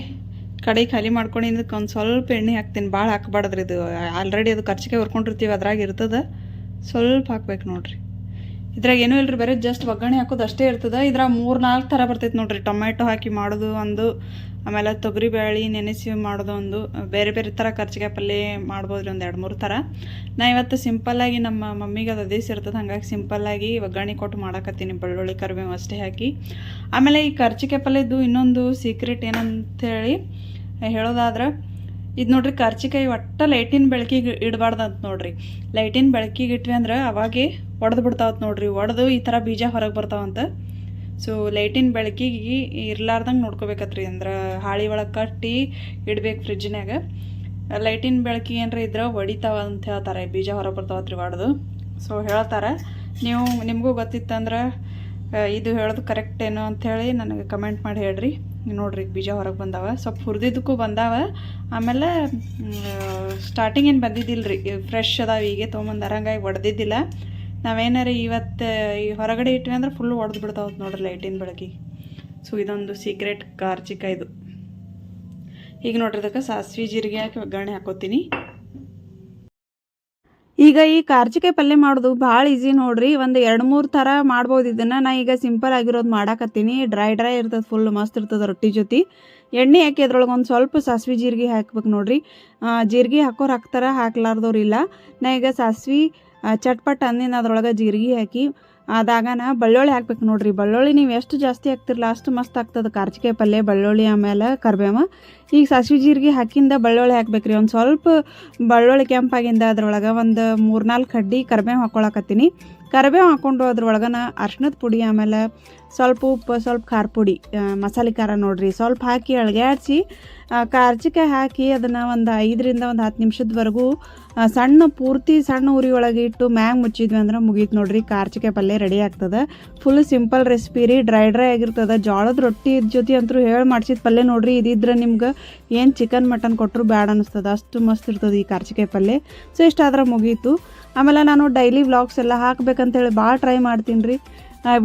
ಕಡೆ ಖಾಲಿ ಮಾಡ್ಕೊಂಡಿದ್ದಕ್ಕೆ ಒಂದು ಸ್ವಲ್ಪ ಎಣ್ಣೆ ಹಾಕ್ತೀನಿ. ಭಾಳ ಹಾಕ್ಬಾರ್ದ್ರಿ ಇದು. ಆಲ್ರೆಡಿ ಅದು ಖರ್ಚಿಗೆ ಹುರ್ಕೊಂಡಿರ್ತೀವಿ, ಅದ್ರಾಗ ಇರ್ತದೆ. ಸ್ವಲ್ಪ ಹಾಕ್ಬೇಕು ನೋಡ್ರಿ. ಇದ್ರಾಗ ಏನೂ ಇಲ್ರಿ, ಬರೀ ಜಸ್ಟ್ ಒಗ್ಗರಣೆ ಹಾಕೋದು ಅಷ್ಟೇ ಇರ್ತದೆ. ಇದ್ರಾಗ ಮೂರು ನಾಲ್ಕು ಥರ ಬರ್ತೈತೆ ನೋಡ್ರಿ. ಟೊಮೆಟೊ ಹಾಕಿ ಮಾಡೋದು ಒಂದು, ಆಮೇಲೆ ತೊಗರಿ ಬೇಳೆ ನೆನೆಸಿ ಮಾಡೋದು ಒಂದು, ಬೇರೆ ಬೇರೆ ಥರ ಕರ್ಚಿಗೆ ಪಲ್ಯ ಮಾಡ್ಬೋದ್ರಿ ಒಂದು ಎರಡು ಮೂರು ಥರ. ನಾ ಇವತ್ತು ಸಿಂಪಲ್ಲಾಗಿ ನಮ್ಮ ಮಮ್ಮಿಗೆ ಅದು ಅದೇ ಇರ್ತದೆ, ಹಾಗಾಗಿ ಸಿಂಪಲ್ಲಾಗಿ ಒಗ್ಗರಣೆ ಕೊಟ್ಟು ಮಾಡಕತ್ತೀನಿ, ಬೆಳ್ಳುಳ್ಳಿ, ಕರಿಬೇವು ಅಷ್ಟೇ ಹಾಕಿ. ಆಮೇಲೆ ಈ ಕರ್ಚಿಗೆ ಪಲ್ಯದ್ದು ಇನ್ನೊಂದು ಸೀಕ್ರೆಟ್ ಏನಂತೇಳಿ ಹೇಳೋದಾದ್ರೆ ಇದು ನೋಡ್ರಿ ಕರ್ಚಿಕಾಯಿ ಒಟ್ಟ ಲೈಟಿನ ಬೆಳಕಿಗೆ ಇಡಬಾರ್ದು ಅಂತ ನೋಡ್ರಿ. ಲೈಟಿನ ಬೆಳಕಿಗೆ ಇಟ್ವಿ ಅಂದ್ರೆ ಅವಾಗೆ ಒಡೆದು ಬಿಡ್ತಾವತ್ ನೋಡ್ರಿ. ಒಡೆದು ಈ ಥರ ಬೀಜ ಹೊರಗೆ ಬರ್ತಾವಂತ. ಸೊ ಲೈಟಿನ ಬೆಳಕಿಗೆ ಇರ್ಲಾರ್ದಂಗೆ ನೋಡ್ಕೋಬೇಕತ್ರಿ ಅಂದ್ರೆ ಹಾಳಿ ಒಳಗೆ ಕಟ್ಟಿ ಇಡ್ಬೇಕು ಫ್ರಿಜ್ನಾಗ ಲೈಟಿನ ಬೆಳಕಿ ಏನಾರ ಇದ್ರೆ ಒಡಿತಾವ ಅಂತ ಹೇಳ್ತಾರೆ. ಬೀಜ ಹೊರಗೆ ಬರ್ತಾವತ್ರಿ ಒಡೆದು. ಸೊ ಹೇಳ್ತಾರೆ. ನೀವು, ನಿಮಗೂ ಗೊತ್ತಿತ್ತಂದ್ರೆ ಇದು ಹೇಳೋದು ಕರೆಕ್ಟ್ ಏನು ಅಂಥೇಳಿ ನನಗೆ ಕಮೆಂಟ್ ಮಾಡಿ ಹೇಳ್ರಿ. ನೋಡ್ರಿ ಬೀಜ ಹೊರಗೆ ಬಂದಾವ. ಸ್ವಲ್ಪ ಹುರಿದಿದ್ದಕ್ಕೂ ಬಂದಾವ. ಆಮೇಲೆ ಸ್ಟಾರ್ಟಿಂಗ್ ಏನು ಬಂದಿದ್ದಿಲ್ಲ ರೀ ಫ್ರೆಶ್ ಅದಾವ, ಹೀಗೆ ತೊಗೊಂಬಂದು ಹಂಗಾಗಿ ಒಡೆದಿದ್ದಿಲ್ಲ. ನಾವೇನಾರ ಇವತ್ತು, ಈ ಹೊರಗಡೆ ಇಟ್ವಿ ಅಂದ್ರೆ ಫುಲ್ ಒಡೆದು ಬಿಡ್ತಾವ ನೋಡ್ರಿ ಲೈಟಿನ ಬೆಳಗ್ಗೆ ಸೊ ಇದೊಂದು ಸೀಕ್ರೆಟ್ ಕಾರ್ಚಿಕ ಇದು. ಈಗ ನೋಡ್ರಿ ಅದಕ್ಕೆ ಸಾಸಿವೆ, ಜೀರಿಗೆ ಹಾಕಿ ಒಗ್ಗರಣೆ ಹಾಕೋತೀನಿ. ಈಗ ಈ ಕಾರ್ಜಿಕಾಯಿ ಪಲ್ಯ ಮಾಡೋದು ಭಾಳ ಈಸಿ ನೋಡ್ರಿ. ಒಂದು ಎರಡು ಮೂರು ಥರ ಮಾಡ್ಬೋದು ಇದನ್ನು. ನಾ ಈಗ ಸಿಂಪಲ್ ಆಗಿರೋದು ಮಾಡಾಕತ್ತೀನಿ. ಡ್ರೈ ಡ್ರೈ ಇರ್ತದೆ ಫುಲ್ ಮಸ್ತ್ ಇರ್ತದೆ ರೊಟ್ಟಿ ಜೊತೆ. ಎಣ್ಣೆ ಹಾಕಿ ಅದ್ರೊಳಗೆ ಒಂದು ಸ್ವಲ್ಪ ಸಾಸ್ವಿ ಜೀರಿಗೆ ಹಾಕ್ಬೇಕು ನೋಡ್ರಿ. ಜೀರಿಗೆ ಹಾಕೋರು ಹಾಕ್ತಾರ, ಹಾಕ್ಲಾರ್ದವ್ರು ಇಲ್ಲ. ನಾ ಈಗ ಸಾಸ್ವಿ ಚಟ್ಪಟ್ ಅಂದಿನ ಅದ್ರೊಳಗೆ ಜೀರಿಗೆ ಹಾಕಿ ಆದಾಗ ನಾ ಬಳ್ಳೊಳ್ಳಿ ಹಾಕ್ಬೇಕು ನೋಡ್ರಿ. ಬಳ್ಳೊಳ್ಳಿ ನೀವು ಎಷ್ಟು ಜಾಸ್ತಿ ಹಾಕ್ತಿರಲ್ಲ ಅಷ್ಟು ಮಸ್ತ್ ಆಗ್ತದೆ ಕಾರ್ಜಿಕಾಯಿ ಪಲ್ಯ ಬೆಳ್ಳುಳ್ಳಿ ಆಮೇಲೆ ಕರ್ಬೇವ. ಈಗ ಸಾಸಿವೆ ಜೀರಿಗೆ ಹಾಕಿಂದ ಬೆಳ್ಳುಳ್ಳಿ ಹಾಕ್ಬೇಕ್ರಿ. ಒಂದು ಸ್ವಲ್ಪ ಬೆಳ್ಳುಳ್ಳಿ ಕೆಂಪಾಗಿಂದ ಅದ್ರೊಳಗೆ ಒಂದು ಮೂರ್ನಾಲ್ಕು ಕಡ್ಡಿ ಕರಿಬೇವು ಹಾಕ್ಕೊಳಕತ್ತೀನಿ ಕರಿಬೇವು ಹಾಕ್ಕೊಂಡು ಅದ್ರೊಳಗನ ಅರ್ಶಿಣದ ಪುಡಿ, ಆಮೇಲೆ ಸ್ವಲ್ಪ ಉಪ್ಪು, ಸ್ವಲ್ಪ ಖಾರ ಪುಡಿ ಮಸಾಲೆ ಖಾರ ನೋಡಿರಿ. ಸ್ವಲ್ಪ ಹಾಕಿ ಅಳ್ಗ್ಯಾಡ್ಸಿ ಕಾರ್ಚಿಕಾಯಿ ಹಾಕಿ ಅದನ್ನು ಒಂದು ಐದರಿಂದ ಒಂದು ಹತ್ತು ನಿಮಿಷದವರೆಗೂ ಸಣ್ಣ ಪೂರ್ತಿ ಸಣ್ಣ ಉರಿ ಒಳಗೆ ಇಟ್ಟು ಮ್ಯಾಗ ಮುಚ್ಚಿದ್ವಿ ಅಂದ್ರೆ ಮುಗೀತು ನೋಡ್ರಿ. ಕಾರ್ಚಿಕಾಯಿ ಪಲ್ಯ ರೆಡಿ ಆಗ್ತದೆ. ಫುಲ್ ಸಿಂಪಲ್ ರೆಸಿಪಿ ರೀ. ಡ್ರೈ ಡ್ರೈ ಆಗಿರ್ತದೆ. ಜೋಳದ ರೊಟ್ಟಿ ಜೊತೆ ಅಂತೂ ಹೇಳಿ ಮಾಡಿಸಿದ ಪಲ್ಯ ನೋಡ್ರಿ. ಇದಿದ್ರೆ ನಿಮ್ಗೆ ಏನು ಚಿಕನ್ ಮಟನ್ ಕೊಟ್ಟರು ಬ್ಯಾಡ ಅನಿಸ್ತದೆ, ಅಷ್ಟು ಮಸ್ತ್ ಇರ್ತದೆ ಈ ಕಾರ್ಚಿಕಾಯಿ ಪಲ್ಯ. ಸೊ ಇಷ್ಟಾದ್ರೆ ಮುಗೀತು. ಆಮೇಲೆ ನಾನು ಡೈಲಿ ವ್ಲಾಗ್ಸ್ ಎಲ್ಲ ಹಾಕ್ಬೇಕಂತೇಳಿ ಭಾಳ ಟ್ರೈ ಮಾಡ್ತೀನಿ ರೀ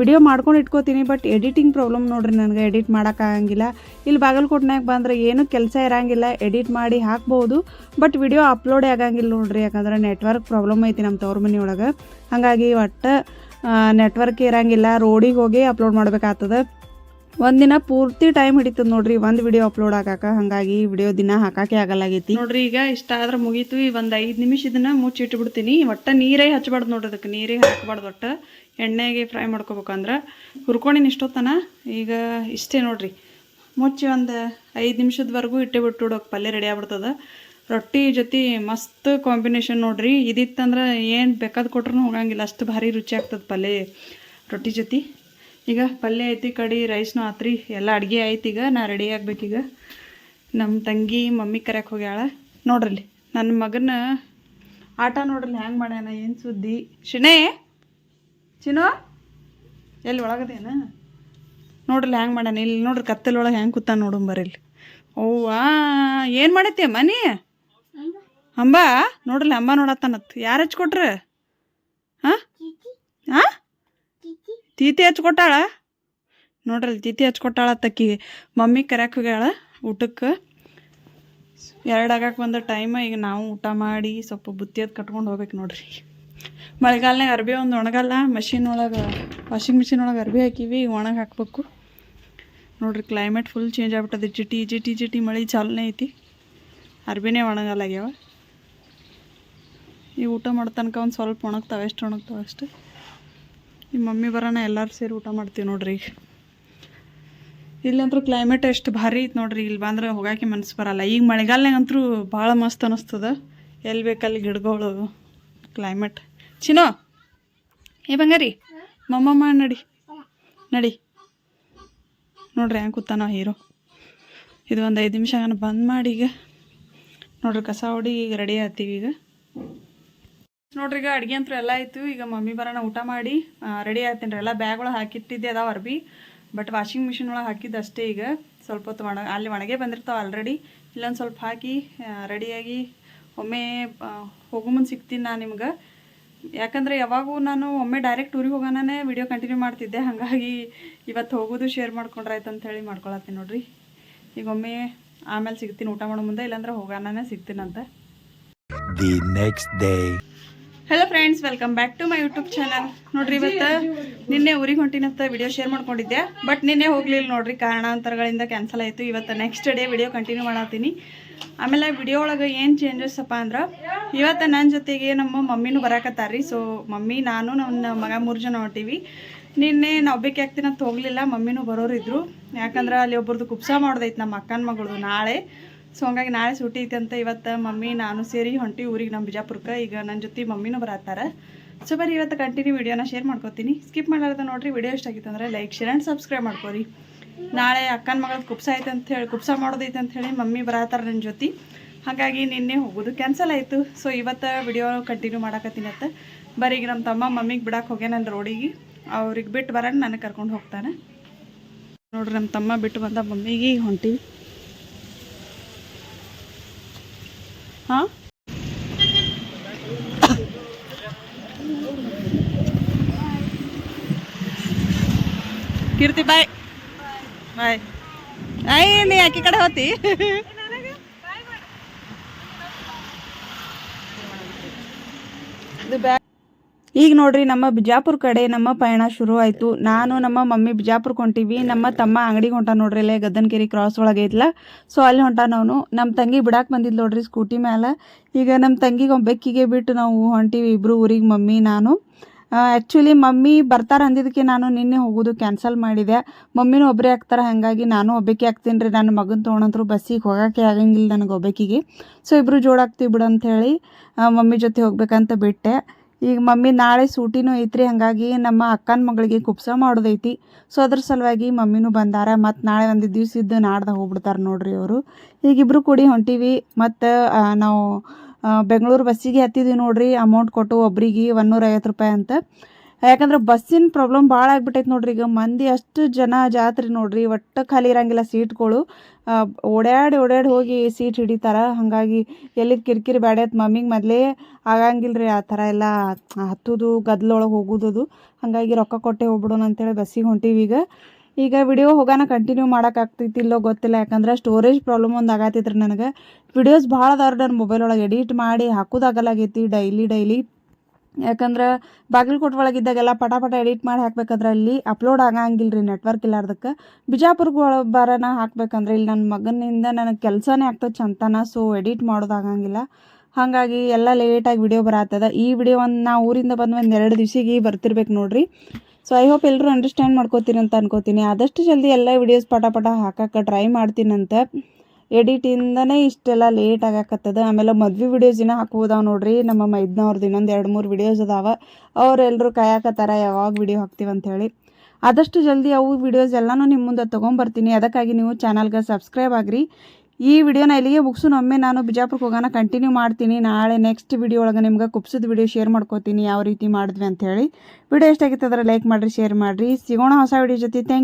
ವಿಡಿಯೋ ಮಾಡ್ಕೊಂಡು ಇಟ್ಕೋತೀನಿ ಬಟ್ ಎಡಿಟಿಂಗ್ ಪ್ರಾಬ್ಲಮ್ ನೋಡ್ರಿ ನನಗೆ ಎಡಿಟ್ ಮಾಡೋಕ್ಕಾಗಂಗಿಲ್ಲ ಇಲ್ಲಿ ಬಾಗಲಕೋಟ್ನಾಗ ಬಂದ್ರೆ ಏನು ಕೆಲಸ ಇರೋಂಗಿಲ್ಲ ಎಡಿಟ್ ಮಾಡಿ ಹಾಕ್ಬೋದು ಬಟ್ ವಿಡಿಯೋ ಅಪ್ಲೋಡೇ ಆಗಂಗಿಲ್ಲ ನೋಡ್ರಿ, ಯಾಕಂದ್ರೆ ನೆಟ್ವರ್ಕ್ ಪ್ರಾಬ್ಲಮ್ ಐತಿ ನಮ್ಮ ತವ್ರ ಮನೆಯೊಳಗೆ. ಹಾಗಾಗಿ ಒಟ್ಟು ನೆಟ್ವರ್ಕ್ ಇರಂಗಿಲ್ಲ ರೋಡಿಗೆ ಹೋಗಿ ಅಪ್ಲೋಡ್ ಮಾಡ್ಬೇಕಾಗ್ತದೆ. ಒಂದಿನ ಪೂರ್ತಿ ಟೈಮ್ ಹಿಡಿತದ ನೋಡ್ರಿ, ಒಂದು ವಿಡಿಯೋ ಅಪ್ಲೋಡ್ ಆಗಾಕ, ಹಾಗಾಗಿ ವಿಡಿಯೋ ದಿನ ಹಾಕಾಕೆ ಆಗಲಾಗೈತಿ. ನೋಡ್ರಿ ಈಗ ಇಷ್ಟ ಆದ್ರೆ ಮುಗೀತು, ಈ ಒಂದು ಐದು ನಿಮಿಷ ಇದನ್ನ ಮುಚ್ಚಿಟ್ಟು ಬಿಡ್ತೀನಿ ಒಟ್ಟ ನೀರೇ ಹಚ್ಚಬಾರ್ದು ನೋಡ್ರಿ ಅದಕ್ಕೆ, ನೀರೇ ಹಾಕಬಾರ್ದು ಒಟ್ಟು ಎಣ್ಣೆಗೆ ಫ್ರೈ ಮಾಡ್ಕೋಬೇಕಂದ್ರೆ ಹುರ್ಕೊಂಡಿನ ಇಷ್ಟೊತ್ತನ, ಈಗ ಇಷ್ಟೇ ನೋಡ್ರಿ. ಮುಚ್ಚಿ ಒಂದು ಐದು ನಿಮಿಷದವರೆಗೂ ಇಟ್ಟೆ ಬಿಟ್ಟು ಬಿಡೋಕೆ ಪಲ್ಯ ರೆಡಿ ಆಗ್ಬಿಡ್ತದ. ರೊಟ್ಟಿ ಜೊತೆ ಮಸ್ತ್ ಕಾಂಬಿನೇಷನ್ ನೋಡ್ರಿ. ಇದಿತ್ತಂದ್ರೆ ಏನು ಬೇಕಾದ್ ಕೊಟ್ರು ಹೋಗಂಗಿಲ್ಲ, ಅಷ್ಟು ಭಾರಿ ರುಚಿ ಆಗ್ತದೆ ಪಲ್ಯ ರೊಟ್ಟಿ ಜೊತೆ. ಈಗ ಪಲ್ಯ ಐತಿ ಕಡಿ ರೈಸ್ನು ಆತ್ರಿ. ಎಲ್ಲ ಅಡುಗೆ ಐತಿ ಈಗ. ನಾ ರೆಡಿ ಆಗ್ಬೇಕೀಗ ನಮ್ಮ ತಂಗಿ ಮಮ್ಮಿ ಕರೆಯಕ್ಕೆ ಹೋಗ್ಯಾಳ. ನೋಡ್ರಲ್ಲಿ ನನ್ನ ಮಗನ ಆಟ ನೋಡ್ರಲ್ಲಿ ಹ್ಯಾಂಗೆ ಮಾಡ್ಯಾನ ಏನು ಸುದ್ದಿ? ಶಿನೇ! ಚಿನೋ ಎಲ್ಲಿ ಒಳಗದೇನ? ನೋಡ್ರಲ್ಲಿ ಹ್ಯಾಂಗೆ ಮಾಡ್ಯಾನ? ಇಲ್ಲಿ ನೋಡ್ರಿ ಕತ್ತಲೊಳಗೆ ಒಳಗೆ ಹೆಂಗೆ ಕೂತಾನ ಇಲ್ಲಿ ಓವಾ ಏನು ಮಾಡೈತಿ ಮನಿ ನೀ? ಅಂಬ? ನೋಡ್ರಲ್ಲಿ ಅಂಬ ನೋಡತ್ತಾನತ್. ಯಾರು ಹಚ್ಕೊಟ್ರ? ಹಾಂ? ಹಾಂ? ತೀತಿ ಹಚ್ಕೊಟ್ಟಾಳ? ನೋಡ್ರಲ್ಲಿ ತೀತಿ ಹಚ್ಕೊಟ್ಟಾಳ ತಕ್ಕಿ ಮಮ್ಮಿ ಕರ್ಯಾಕ್ ಹೋಗ್ಯಾಳ ಊಟಕ್ಕೆ. ಎರಡು ಆಗಕ್ಕೆ ಬಂದ ಟೈಮ್ ಈಗ ನಾವು ಊಟ ಮಾಡಿ ಸ್ವಲ್ಪ ಬುತ್ತಿಯದ್ ಕಟ್ಕೊಂಡು ಹೋಗ್ಬೇಕು ನೋಡ್ರಿ. ಮಳೆಗಾಲನಾಗ ಅರ್ಬಿ ಒಂದು ಒಣಗಲ್ಲ ಮಷಿನ್ ಒಳಗೆ ವಾಷಿಂಗ್ ಮಿಷಿನ್ ಒಳಗೆ ಅರ್ಬಿ ಹಾಕಿವಿ, ಈಗ ಒಣಗಿ ಹಾಕ್ಬೇಕು. ನೋಡ್ರಿ ಕ್ಲೈಮೇಟ್ ಫುಲ್ ಚೇಂಜ್ ಆಗ್ಬಿಟ್ಟದೆ. ಜಿಟಿ ಜಿಟಿ ಜಿಟಿ ಮಳೆ ಚಾಲನೆ ಐತಿ. ಅರ್ಬಿನೇ ಒಣಗಲ್ಲಾಗ್ಯಾವ. ಈ ಊಟ ಮಾಡೋ ತನಕ ಒಂದು ಸ್ವಲ್ಪ ಒಣಗ್ತಾವೆ, ಎಷ್ಟು ಒಣಗ್ತಾವೆ ಅಷ್ಟು. ಈ ಮಮ್ಮಿ ಬರೋಣ, ಎಲ್ಲರೂ ಸೇರಿ ಊಟ ಮಾಡ್ತೀವಿ ನೋಡ್ರಿ ಈಗ. ಇಲ್ಲಂತೂ ಕ್ಲೈಮೇಟ್ ಎಷ್ಟು ಭಾರಿ ಐತೆ ನೋಡ್ರಿ, ಇಲ್ಲಿ ಬಂದ್ರೆ ಹೋಗಾಕೆ ಮನಸ್ಸು ಬರಲ್ಲ. ಈಗ ಮಳೆಗಾಲನಾಗ ಅಂತೂ ಭಾಳ ಮಸ್ತ್ ಅನ್ನಿಸ್ತದೆ ಎಲ್ಲಿ ಬೇಕಲ್ಲಿ ಗಿಡಗಳು ಕ್ಲೈಮೇಟ್ ಚಿನೋ ಏ ಬಂಗಾರಿ ಮಮ್ಮಮ್ಮ ನಡಿ ನಡಿ. ನೋಡ್ರಿ ಹೆಂಗೆ ಕೂತಾನ ಹೀರೋ. ಇದು ಒಂದು ಐದು ನಿಮಿಷ ಬಂದ್ ಮಾಡಿ ಈಗ. ನೋಡ್ರಿ ಕಸ ಹೊಡಿ ಈಗ ರೆಡಿ ಆಗ್ತೀವಿ ಈಗ. ನೋಡ್ರಿ, ಈಗ ಅಡುಗೆ ಅಂತೂ ಎಲ್ಲ ಆಯಿತು. ಈಗ ಮಮ್ಮಿ ಬರೋಣ ಊಟ ಮಾಡಿ. ರೆಡಿ ಆಗ್ತೀನಿ ರೀ ಎಲ್ಲ ಬ್ಯಾಗ್ ಒಳಗೆ ಹಾಕಿಟ್ಟಿದ್ದೆ ಅದಾವ ಅರ್ಬಿ. ಬಟ್ ವಾಷಿಂಗ್ ಮಿಷಿನ್ ಒಳಗೆ ಹಾಕಿದ್ದು ಅಷ್ಟೇ ಈಗ. ಸ್ವಲ್ಪ ಹೊತ್ತು ಒಣ ಅಲ್ಲಿ ಒಣಗೇ ಬಂದಿರ್ತಾವೆ ಆಲ್ರೆಡಿ ಇಲ್ಲೊಂದು ಸ್ವಲ್ಪ ಹಾಕಿ ರೆಡಿಯಾಗಿ ಒಮ್ಮೆ ಹೋಗೋ ಮುಂದೆ ಸಿಗ್ತೀನಿ ನಾನು ನಿಮ್ಗೆ. ಯಾಕಂದರೆ ಯಾವಾಗೂ ನಾನು ಒಮ್ಮೆ ಡೈರೆಕ್ಟ್ ಊರಿಗೆ ಹೋಗೋಣನೇ ವಿಡಿಯೋ ಕಂಟಿನ್ಯೂ ಮಾಡ್ತಿದ್ದೆ. ಹಾಗಾಗಿ ಇವತ್ತು ಹೋಗೋದು ಶೇರ್ ಮಾಡ್ಕೊಂಡ್ರೆ ಆಯ್ತು ಹೇಳಿ ಮಾಡ್ಕೊಳತ್ತೀನಿ ನೋಡ್ರಿ. ಈಗ ಒಮ್ಮೆ ಆಮೇಲೆ ಸಿಗ್ತೀನಿ ಊಟ ಮಾಡೋ ಮುಂದೆ. ಇಲ್ಲಾಂದ್ರೆ ಹೋಗೋಣನೇ ಸಿಗ್ತೀನಂತ. The next day. Hello friends welcome back to my YouTube channel ನೋಡ್ರಿ ಇವತ್ತು ನಿನ್ನೆ ಊರಿಗೆ ಹೊಂಟಿನಂತ ವಿಡಿಯೋ ಶೇರ್ ಮಾಡ್ಕೊಂಡಿದ್ದೆ. ಬಟ್ ನಿನ್ನೆ ಹೋಗ್ಲಿಲ್ಲ ನೋಡ್ರಿ, ಕಾರಣಾಂತರಗಳಿಂದ ಕ್ಯಾನ್ಸಲ್ ಆಯಿತು. ಇವತ್ತು ನೆಕ್ಸ್ಟ್ ಡೇ ವಿಡಿಯೋ ಕಂಟಿನ್ಯೂ ಮಾಡತ್ತೀನಿ ಆಮೇಲೆ ವಿಡಿಯೋ ಒಳಗೆ ಏನು ಚೇಂಜಸ್ ಅಪ್ಪ ಅಂದ್ರೆ, ಇವತ್ತು ನನ್ನ ಜೊತೆಗೆ ನಮ್ಮ ಮಮ್ಮಿನೂ ಬರಾಕತ್ತಾರ್ರಿ. ಸೊ ಮಮ್ಮಿ, ನಾನು, ನನ್ನ ಮಗ ಮೂರು ಜನ ಹೊಂಟೀವಿ. ನಿನ್ನೆ ನಾವು ಅಂತ ಹೋಗಲಿಲ್ಲ ಮಮ್ಮಿನೂ ಬರೋರಿದ್ರು. ಯಾಕಂದ್ರೆ ಅಲ್ಲಿ ಒಬ್ರದ್ದು ಕುಪ್ಸ ಮಾಡೋದೈತೆ ನಮ್ಮ ಅಕ್ಕನ ಮಗಳು ನಾಳೆ. ಸೊ ಹಂಗಾಗಿ ನಾಳೆ ಸೂಟಿ ಐತೆ ಅಂತ ಇವತ್ತು ಮಮ್ಮಿ, ನಾನು ಸೇರಿ ಹೊಂಟಿ ಊರಿಗೆ ನಮ್ಮ ಬಿಜಾಪುರಕ್ಕೆ. ಈಗ ನನ್ನ ಜೊತೆ ಮಮ್ಮಿನೂ ಬರತ್ತಾರ ಸೊ ಬರೀ ಇವತ್ತು ಕಂಟಿನ್ಯೂ ವಿಡಿಯೋನ ಶೇರ್ ಮಾಡ್ಕೋತೀನಿ. ಸ್ಕಿಪ್ ಮಾಡಾರ್ದ ನೋಡ್ರಿ, ವಿಡಿಯೋ ಇಷ್ಟ ಆಗಿತ್ತು ಅಂದರೆ ಲೈಕ್ ಶೇರ್ ಆ್ಯಂಡ್ ಸಬ್ಸ್ಕ್ರೈಬ್ ಮಾಡ್ಕೋರಿ. ನಾಳೆ ಅಕ್ಕನ ಮಗಳದ್ದು ಕುಪ್ಸ ಐತೆ ಅಂತ ಹೇಳಿ, ಕುಪ್ಸ ಮಾಡೋದೈತೆ ಅಂತ ಹೇಳಿ ಮಮ್ಮಿ ಬರತ್ತಾರ ನನ್ನ ಜೊತೆ. ಹಾಗಾಗಿ ನಿನ್ನೆ ಹೋಗೋದು ಕ್ಯಾನ್ಸಲ್ ಆಯಿತು. ಸೊ ಇವತ್ತು ವಿಡಿಯೋ ಕಂಟಿನ್ಯೂ ಮಾಡಕತ್ತೀನಿ ಅಂತ ಬರೀ ಈಗ ನಮ್ಮ ತಮ್ಮ ಮಮ್ಮಿಗೆ ಬಿಡಕ್ಕೆ ಹೋಗ್ಯಾನಲ್ಲ ರೋಡಿಗೆ. ಅವ್ರಿಗೆ ಬಿಟ್ಟು ಬರೋಣ ನನಗೆ ಕರ್ಕೊಂಡು ಹೋಗ್ತಾನೆ. ನೋಡ್ರಿ ನಮ್ಮ ತಮ್ಮ ಬಿಟ್ಟು ಬಂದ ಮಮ್ಮಿಗೆ ಹೊಂಟೀವಿ. ಹಾಂ ಕೀರ್ತಿ ಬಾಯ್ ಬಾಯ್ ಆಯ್ ನೀ ಆಕಿ ಕಡೆ ಹೋತಿ ಈಗ ನೋಡ್ರಿ ನಮ್ಮ ಬಿಜಾಪುರ ಕಡೆ ನಮ್ಮ ಪಯಣ ಶುರು ಆಯಿತು. ನಾನು, ನಮ್ಮ ಮಮ್ಮಿ ಬಿಜಾಪುರಕ್ಕೆ ಹೊಂಟೀವಿ. ನಮ್ಮ ತಮ್ಮ ಅಂಗಡಿಗೆ ಹೊಂಟ ನೋಡ್ರಿ, ಇಲ್ಲೇ ಗದ್ದನಕೆರೆ ಕ್ರಾಸ್ ಒಳಗೆ ಐತ್ಲ ಸೊ ಅಲ್ಲಿ ಹೊಂಟಾನವನು ನಮ್ಮ ತಂಗಿ ಬಿಡಾಕ್ ಬಂದಿದ್ದು ನೋಡ್ರಿ ಸ್ಕೂಟಿ ಮೇಲೆ ಈಗ ನಮ್ಮ ತಂಗಿಗೆ ಬೆಕ್ಕಿಗೆ ಬಿಟ್ಟು ನಾವು ಹೊಂಟೀವಿ ಇಬ್ಬರು ಊರಿಗೆ ಮಮ್ಮಿ, ನಾನು. ಆ್ಯಕ್ಚುಲಿ ಮಮ್ಮಿ ಬರ್ತಾರೆ ಅಂದಿದ್ದಕ್ಕೆ ನಾನು ನಿನ್ನೆ ಹೋಗೋದು ಕ್ಯಾನ್ಸಲ್ ಮಾಡಿದೆ. ಮಮ್ಮಿನೂ ಒಬ್ಬರೇ ಆಗ್ತಾರೆ, ಹಾಗಾಗಿ ನಾನು ಒಬ್ಬಕ್ಕೆ ಆಗ್ತೀನಿ ರೀ. ನನ್ನ ಮಗನ ತೊಗೊಂಡ್ರು ಬಸ್ಸಿಗೆ ಹೋಗೋಕ್ಕೆ ಆಗಂಗಿಲ್ಲ ನನಗೆ ಒಬ್ಬಕ್ಕಿಗೆ ಸೊ ಇಬ್ಬರು ಜೋಡಾಗ್ತೀವಿ ಬಿಡು ಅಂಥೇಳಿ ಮಮ್ಮಿ ಜೊತೆ ಹೋಗ್ಬೇಕಂತ ಬಿಟ್ಟೆ. ಈಗ ಮಮ್ಮಿ ನಾಳೆ ಸೂಟಿನೂ ಐತ್ರಿ, ಹಾಗಾಗಿ ನಮ್ಮ ಅಕ್ಕನ ಮಗಳಿಗೆ ಕುಪ್ಸ ಮಾಡೋದೈತಿ ಸೊ ಅದ್ರ ಸಲುವಾಗಿ ಮಮ್ಮಿನೂ ಬಂದಾರ, ಮತ್ತು ನಾಳೆ ಒಂದು ದಿವ್ಸ ಇದ್ದು ನಾಡ್ದ ಹೋಗ್ಬಿಡ್ತಾರೆ ನೋಡ್ರಿ ಅವರು. ಈಗಿಬ್ರು ಕೂಡಿ ಹೊಂಟೀವಿ, ಮತ್ತು ನಾವು ಬೆಂಗಳೂರು ಬಸ್ಸಿಗೆ ಹತ್ತಿದ್ವಿ ನೋಡ್ರಿ ಅಮೌಂಟ್ ಕೊಟ್ಟು ಒಬ್ರಿಗೆ ಒನ್ನೂರೈವತ್ತು ರೂಪಾಯಿ ಅಂತ. ಯಾಕಂದ್ರೆ ಬಸ್ಸಿನ ಪ್ರಾಬ್ಲಮ್ ಭಾಳ ಆಗ್ಬಿಟ್ಟೈತೆ ನೋಡ್ರಿ. ಈಗ ಮಂದಿ ಅಷ್ಟು ಜನ ಜಾತ್ರೆ ನೋಡ್ರಿ, ಒಟ್ಟು ಖಾಲಿ ಇರಂಗಿಲ್ಲ ಸೀಟ್ಗಳು. ಓಡಾಡಿ ಓಡ್ಯಾಡಿ ಹೋಗಿ ಸೀಟ್ ಹಿಡಿತಾರ. ಹಾಗಾಗಿ ಎಲ್ಲಿದ್ ಕಿರಿಕಿರಿ ಬ್ಯಾಡೈತೆ ಮಮ್ಮಿಗೆ ಮೊದಲೇ ಆಗಂಗಿಲ್ಲ ರೀ ಆ ಥರ ಎಲ್ಲ ಹತ್ತುದು ಗದ್ದಲೊಳಗೆ ಹೋಗುದು ಹಾಗಾಗಿ ರೊಕ್ಕ ಕೊಟ್ಟೆ ಹೋಗ್ಬಿಡೋಣ ಅಂತೇಳಿ ಬಸ್ಸಿಗೆ ಹೊಂಟೀವಿ ಈಗ. ಈಗ ವಿಡಿಯೋ ಹೋಗೋಣ ಕಂಟಿನ್ಯೂ ಮಾಡೋಕ್ಕಾಗ್ತೈತಿ ಇಲ್ಲೋ ಗೊತ್ತಿಲ್ಲ. ಯಾಕಂದ್ರೆ ಸ್ಟೋರೇಜ್ ಪ್ರಾಬ್ಲಮ್ ಒಂದು ಆಗತ್ತಿದ್ರೆ ನನಗೆ. ವಿಡಿಯೋಸ್ ಭಾಳ ಅದಾವ್ರಿ ನನ್ನ ಮೊಬೈಲ್ ಒಳಗೆ. ಎಡಿಟ್ ಮಾಡಿ ಹಾಕೋದಾಗಲಾಗೈತಿ ಡೈಲಿ ಡೈಲಿ ಯಾಕಂದ್ರೆ ಬಾಗಲಕೋಟೆ ಒಳಗಿದ್ದಾಗೆಲ್ಲ ಪಟ ಪಟ ಎಡಿಟ್ ಮಾಡಿ ಹಾಕ್ಬೇಕಾದ್ರೆ ಅಲ್ಲಿ ಅಪ್ಲೋಡ್ ಆಗಂಗಿಲ್ಲ ರೀ ನೆಟ್ವರ್ಕ್ ಇಲ್ಲಾರ್ದಕ್ಕೆ. ಬಿಜಾಪುರ್ಗೆ ಒಳ ಹಾಕ್ಬೇಕಂದ್ರೆ ಇಲ್ಲಿ ನನ್ನ ಮಗನಿಂದ ನನಗೆ ಕೆಲಸನೇ ಆಗ್ತದೆ ಚಂತನ ಸೊ ಎಡಿಟ್ ಮಾಡೋದಾಗಂಗಿಲ್ಲ ಹಾಗಾಗಿ ಎಲ್ಲ ಲೇಟಾಗಿ ವಿಡಿಯೋ ಬರತ್ತದ ಈ ವಿಡಿಯೋ ಒಂದು ನಾ ಊರಿಂದ ಬಂದು ಒಂದು ಎರಡು ದಿವಸಿಗೆ ಬರ್ತಿರ್ಬೇಕು ನೋಡ್ರಿ. ಸೊ ಐ ಹೋಪ್ ಎಲ್ಲರೂ ಅಂಡರ್ಸ್ಟ್ಯಾಂಡ್ ಮಾಡ್ಕೋತೀನಿ ಅಂತ ಅನ್ಕೋತೀನಿ. ಆದಷ್ಟು ಜಲ್ದಿ ಎಲ್ಲ ವಿಡಿಯೋಸ್ ಪಟ ಪಟ ಹಾಕಕ್ಕೆ ಟ್ರೈ ಮಾಡ್ತೀನಂತ. ಎಡಿಟಿಂದನೇ ಇಷ್ಟೆಲ್ಲ ಲೇಟ್ ಆಗಾಕತ್ತದ. ಆಮೇಲೆ ಮದ್ವೆ ವಿಡಿಯೋಸ್ ಇನ್ನ ಹಾಕ್ಬೋದಾವ ನೋಡ್ರಿ. ನಮ್ಮ ಮೈದ್ನವ್ರದ್ದು ಇನ್ನೊಂದು ಎರಡು ಮೂರು ವಿಡಿಯೋಸ್ ಅದಾವ. ಅವರೆಲ್ಲರೂ ಕಾಯಕತ್ತಾರ, ಯಾವಾಗ ವಿಡಿಯೋ ಹಾಕ್ತೀವಿ ಅಂತ ಹೇಳಿ. ಆದಷ್ಟು ಜಲ್ದಿ ಅವು ವಿಡಿಯೋಸ್ ಎಲ್ಲನೂ ನಿಮ್ಮ ಮುಂದೆ ತೊಗೊಂಬರ್ತೀನಿ. ಅದಕ್ಕಾಗಿ ನೀವು ಚಾನಲ್ಗೆ ಸಬ್ಸ್ಕ್ರೈಬ್ ಆಗ್ರಿ. ಈ ವಿಡಿಯೋನ ಇಲ್ಲಿಗೆ ಮುಗಿಸು. ಒಮ್ಮೆ ನಾನು ಬಿಜಾಪುರಕ್ಕೆ ಹೋಗೋಣ ಕಂಟಿನ್ಯೂ ಮಾಡ್ತೀನಿ. ನಾಳೆ ನೆಕ್ಸ್ಟ್ ವಿಡಿಯೋ ಒಳಗೆ ನಿಮ್ಗೆ ಕುಪ್ಸದ ವಿಡಿಯೋ ಶೇರ್ ಮಾಡ್ಕೋತೀನಿ. ಯಾವ ರೀತಿ ಮಾಡಿದ್ವಿ ಅಂತ ಹೇಳಿ. ವಿಡಿಯೋ ಎಷ್ಟಾಗಿತ್ತು ಅದರ ಲೈಕ್ ಮಾಡಿರಿ ಶೇರ್ ಮಾಡಿರಿ. ಸಿಗೋಣ ಹೊಸ ವಿಡಿಯೋ ಜೊತೆ. ಥ್ಯಾಂಕ್